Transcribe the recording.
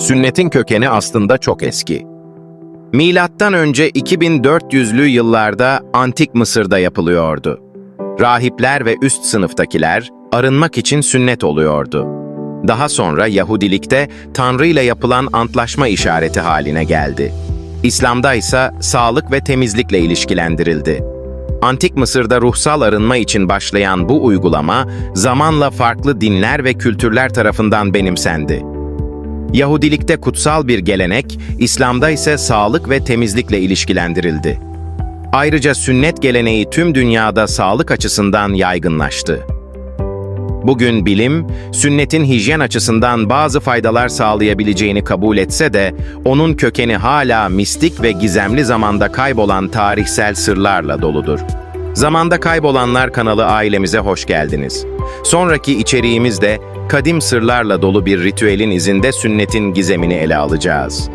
Sünnetin kökeni aslında çok eski. Milattan önce 2400'lü yıllarda Antik Mısır'da yapılıyordu. Rahipler ve üst sınıftakiler arınmak için sünnet oluyordu. Daha sonra Yahudilikte Tanrı ile yapılan antlaşma işareti haline geldi. İslam'da ise sağlık ve temizlikle ilişkilendirildi. Antik Mısır'da ruhsal arınma için başlayan bu uygulama zamanla farklı dinler ve kültürler tarafından benimsendi. Yahudilikte kutsal bir gelenek, İslam'da ise sağlık ve temizlikle ilişkilendirildi. Ayrıca sünnet geleneği tüm dünyada sağlık açısından yaygınlaştı. Bugün bilim, sünnetin hijyen açısından bazı faydalar sağlayabileceğini kabul etse de, onun kökeni hala mistik ve gizemli zamanda kaybolan tarihsel sırlarla doludur. Zamanda Kaybolanlar kanalı ailemize hoş geldiniz. Sonraki içeriğimizde kadim sırlarla dolu bir ritüelin izinde sünnetin gizemini ele alacağız.